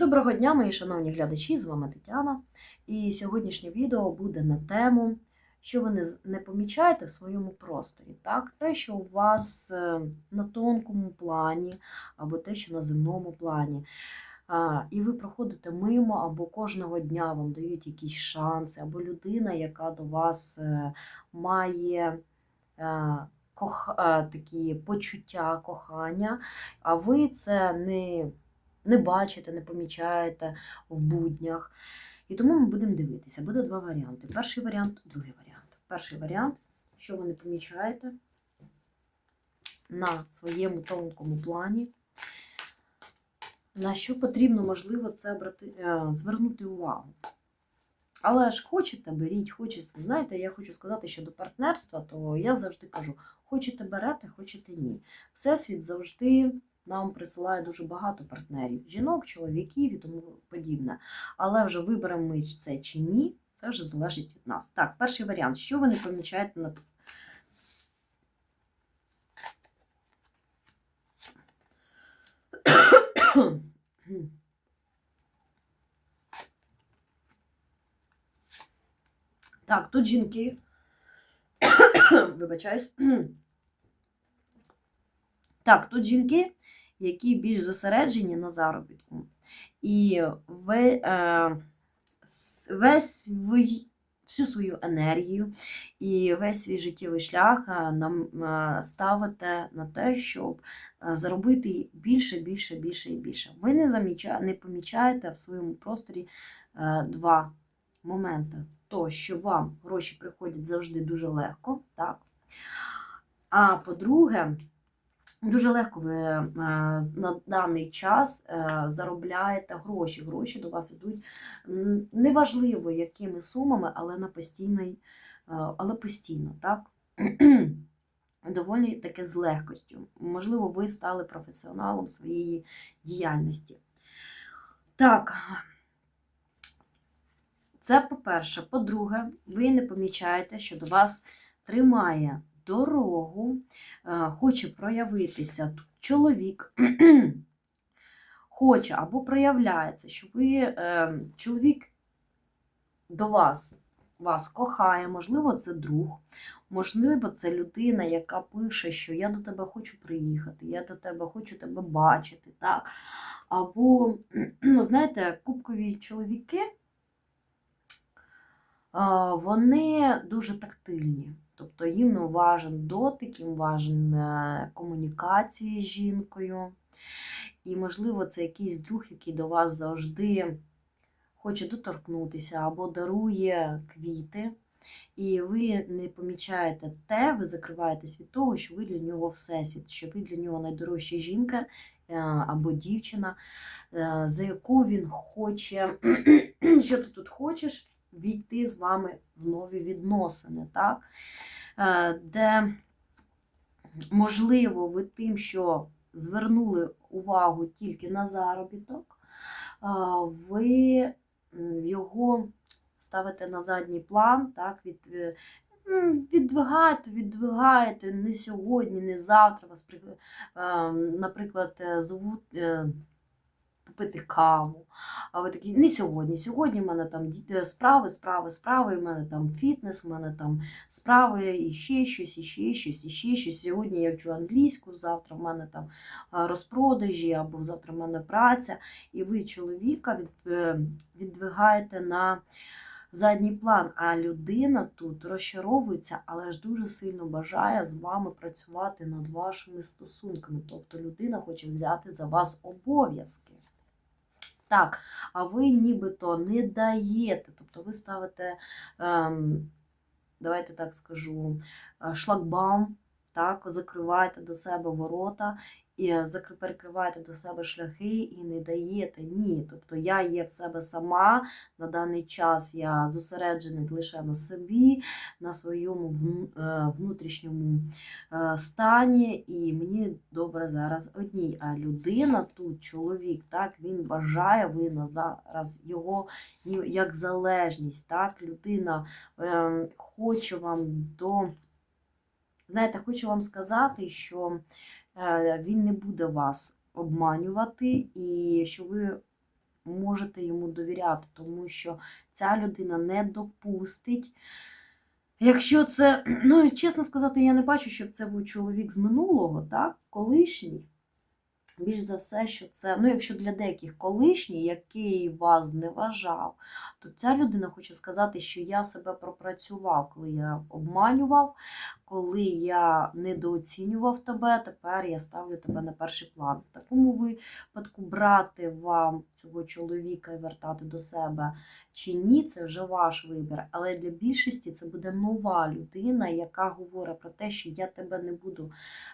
Доброго дня, мої шановні глядачі! З вами Тетяна. І сьогоднішнє відео буде на тему, що ви не, помічаєте в своєму просторі. Так? Те, що у вас е, на тонкому плані, або те, що на земному плані. І ви проходите мимо, або кожного дня вам дають якісь шанси, або людина, яка до вас е, має е, такі почуття кохання, а ви це не не бачите, не помічаєте в буднях. І тому ми будемо дивитися. Буде два варіанти. Перший варіант, другий варіант. Перший варіант, що ви не помічаєте на своєму тонкому плані. На що потрібно, можливо, це брати, е, звернути увагу. Але ж хочете, беріть, хочете. Знаєте, я хочу сказати, що до партнерства, то я завжди кажу: хочете берете, хочете ні. Всесвіт завжди нам присилає дуже багато партнерів, жінок, чоловіків і тому подібне. Але вже виберемо ми це чи ні, це вже залежить від нас. Так, перший варіант. Що ви не помічаєте на Так, тут жінки. Вибачаюсь. Так, тут жінки, які більш зосереджені на заробітку. І ви, е, весь свій, всю свою енергію і весь свій життєвий шлях е, нам е, ставите на те, щоб заробити більше, більше, більше і більше. Ви не, заміча, не помічаєте в своєму просторі два моменти. То, що вам гроші приходять завжди дуже легко, так? А по-друге, Дуже легко ви е, на даний час е, заробляєте гроші. Гроші до вас йдуть неважливо якими сумами, але на постійний, е, але постійно, так? Доволі таке з легкостю. Можливо, ви стали професіоналом своєї діяльності. Так, це по-перше. По-друге, ви не помічаєте, що до вас тримає дорогу, е, хоче проявитися тут чоловік, хоче або проявляється, що ви е, чоловік до вас. Вас кохає, можливо, це друг, можливо, це людина, яка пише, що я до тебе хочу приїхати, я до тебе хочу тебе бачити. так? Або, знаєте, кубкові чоловіки, вони дуже тактильні. Тобто їм важен дотик, їм важен е, комунікація з жінкою. І, можливо, це якийсь друг, який до вас завжди хоче доторкнутися або дарує квіти. І ви не помічаєте те, ви закриваєтесь від того, що ви для нього всесвіт, що ви для нього найдорожча жінка е, або дівчина, е, за яку він хоче, що ти тут хочеш, війти з вами в нові відносини, так? Е, де, можливо, ви тим, що звернули увагу тільки на заробіток, е, ви його ставите на задній план, так, від, е, віддвигаєте, віддвигаєте не сьогодні, не завтра вас, наприклад, зовуть е, попити каву. А ви такі, не сьогодні. Сьогодні в мене там справи, справи, справи, в мене там фітнес, в мене там справи, і ще щось, і ще щось, і ще щось. Сьогодні я вчу англійську, завтра в мене там розпродажі, або завтра в мене праця. І ви чоловіка е, віддвигаєте на задній план. А людина тут розчаровується, але ж дуже сильно бажає з вами працювати над вашими стосунками. Тобто людина хоче взяти за вас обов'язки. Так, а ви нібито не даєте, тобто ви ставите, ем, давайте так скажу, е, шлагбаум, так, закриваєте до себе ворота і перекриваєте до себе шляхи і не даєте. Ні. Тобто я є в себе сама, на даний час я зосереджений лише на собі, на своєму е, внутрішньому е, стані, і мені добре зараз одній. А людина тут, чоловік, так, він бажає, ви на зараз його як залежність, так, людина е, хоче вам до. Знаєте, хочу вам сказати, що е, він не буде вас обманювати, і що ви можете йому довіряти, тому що ця людина не допустить. Якщо це, ну чесно сказати, я не бачу, щоб це був чоловік з минулого, так, колишній. Більш за все, що це, ну, якщо для деяких колишній, який вас зневажав, то ця людина хоче сказати, що я себе пропрацював, коли я обманював, коли я недооцінював тебе, тепер я ставлю тебе на перший план. В такому випадку брати вам цього чоловіка і вертати до себе чи ні, це вже ваш вибір. Але для більшості це буде нова людина, яка говорить про те, що я тебе не буду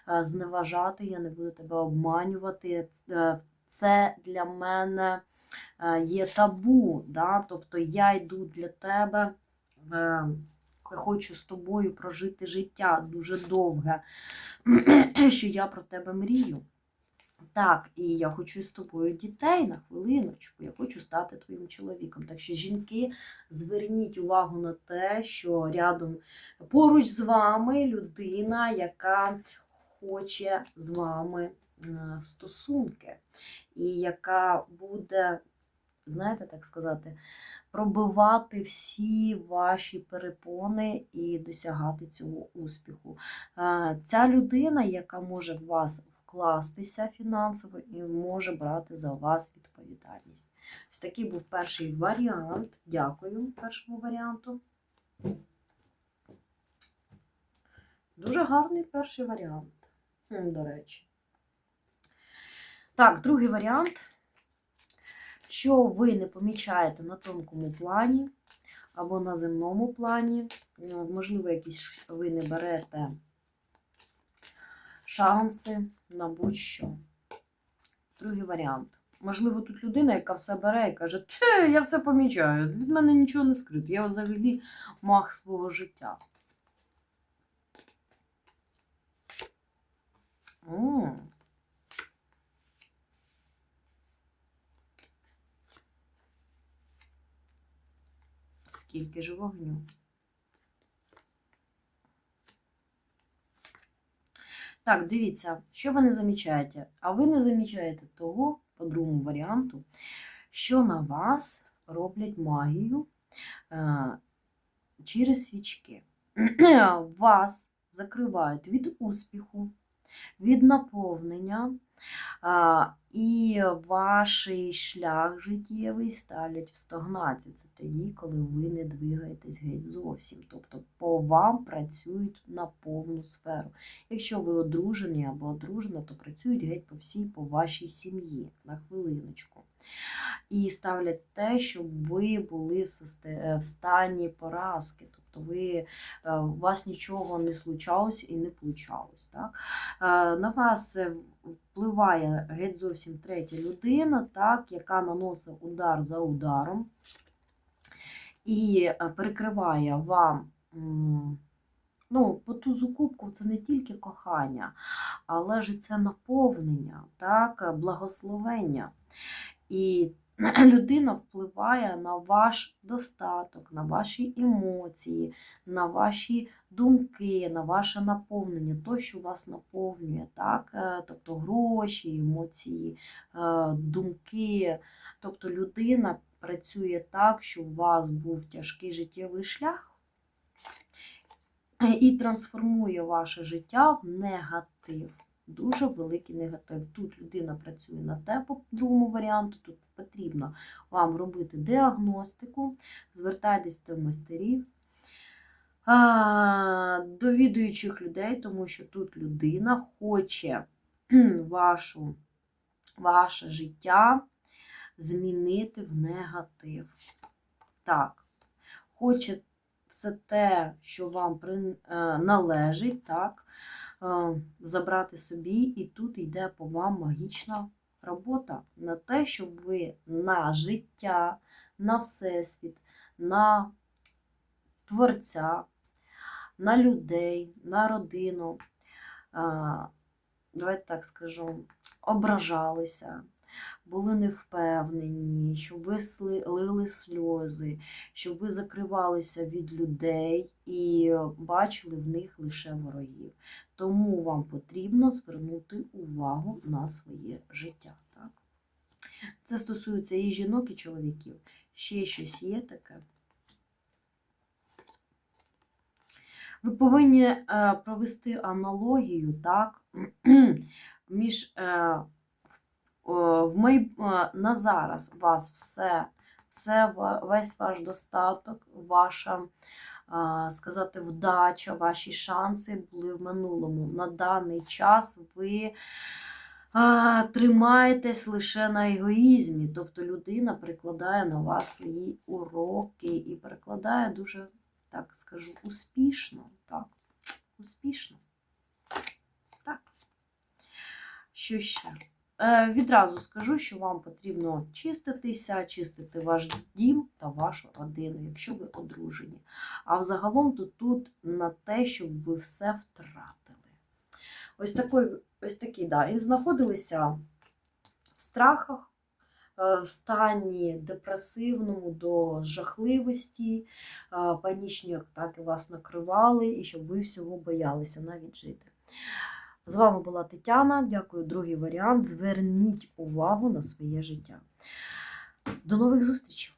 е, зневажати, я не буду тебе обманювати. Е, Це для мене е, є табу. Да? Тобто я йду для тебе. я хочу з тобою прожити життя дуже довге, що я про тебе мрію. Так, і я хочу з тобою дітей на хвилиночку, я хочу стати твоїм чоловіком. Так що, жінки, зверніть увагу на те, що рядом поруч з вами людина, яка хоче з вами е, стосунки, і яка буде, знаєте, так сказати, пробивати всі ваші перепони і досягати цього успіху. Е, Ця людина, яка може вас вкластися фінансово і може брати за вас відповідальність. Ось такий був перший варіант. Дякую першому варіанту. Дуже гарний перший варіант, до речі. Так, другий варіант. Що ви не помічаєте на тонкому плані або на земному плані, можливо, якісь ви не берете шанси на будь-що. Другий варіант. Можливо, тут людина, яка все бере і каже, Те, я все помічаю, від мене нічого не скрито, я взагалі мах свого життя. М. Скільки ж вогню. Так, дивіться, що ви не замічаєте? А ви не замічаєте того, по другому варіанту, що на вас роблять магію е, через свічки. Вас закривають від успіху, від наповнення, і ваш шлях життєвий ставлять в стагнацію. Це тоді, коли ви не двигаєтесь геть зовсім. Тобто по вам працюють на повну сферу. Якщо ви одружені або одружена, то працюють геть по всій по вашій сім'ї на хвилиночку. І ставлять те, щоб ви були в в стані поразки. Тобто ви, е, у вас нічого не случалось і не получалось. Так? Е, На вас е, впливає геть зовсім третя людина, так, яка наносить удар за ударом і перекриває вам. Ну, по тузу кубку це не тільки кохання, але ж це наповнення, так, благословення. І людина впливає на ваш достаток, на ваші емоції, на ваші думки, на ваше наповнення, то, що вас наповнює, так? Е, тобто гроші, емоції, е, думки. Тобто людина працює так, що у вас був тяжкий життєвий шлях е, і трансформує ваше життя в негатив. Дуже великий негатив. Тут людина працює на те, по другому варіанту, тут потрібно вам робити діагностику, звертайтесь до майстерів, а, до відуючих людей, тому що тут людина хоче вашу, ваше життя змінити в негатив. Так, хоче все те, що вам е, належить, так, забрати собі, і тут йде по вам магічна робота. На те, щоб ви на життя, на всесвіт, на творця, на людей, на родину, давайте так скажу, ображалися, були невпевнені, щоб ви сли- лили сльози, щоб ви закривалися від людей і бачили в них лише ворогів. Тому вам потрібно звернути увагу на своє життя. Так? Це стосується і жінок, і чоловіків. Ще щось є таке. Ви повинні е, провести аналогію, так, між е, в май, е, на зараз у вас все, все, весь ваш достаток, ваша, е, сказати, вдача, ваші шанси були в минулому. На даний час ви а, тримаєтесь лише на егоїзмі, тобто людина прикладає на вас свої уроки і перекладає дуже, так скажу, успішно. Так, успішно. Так. Що ще? Е, відразу скажу, що вам потрібно чиститися, чистити ваш дім та вашу родину, якщо ви одружені. А взагалом то тут на те, щоб ви все втратили. Ось такий, ось такий, да, і знаходилися в страхах, е, в стані депресивному до жахливості, е, панічні атаки вас накривали, і щоб ви всього боялися навіть жити. З вами була Тетяна. Дякую, другий варіант. Зверніть увагу на своє життя. До нових зустрічей!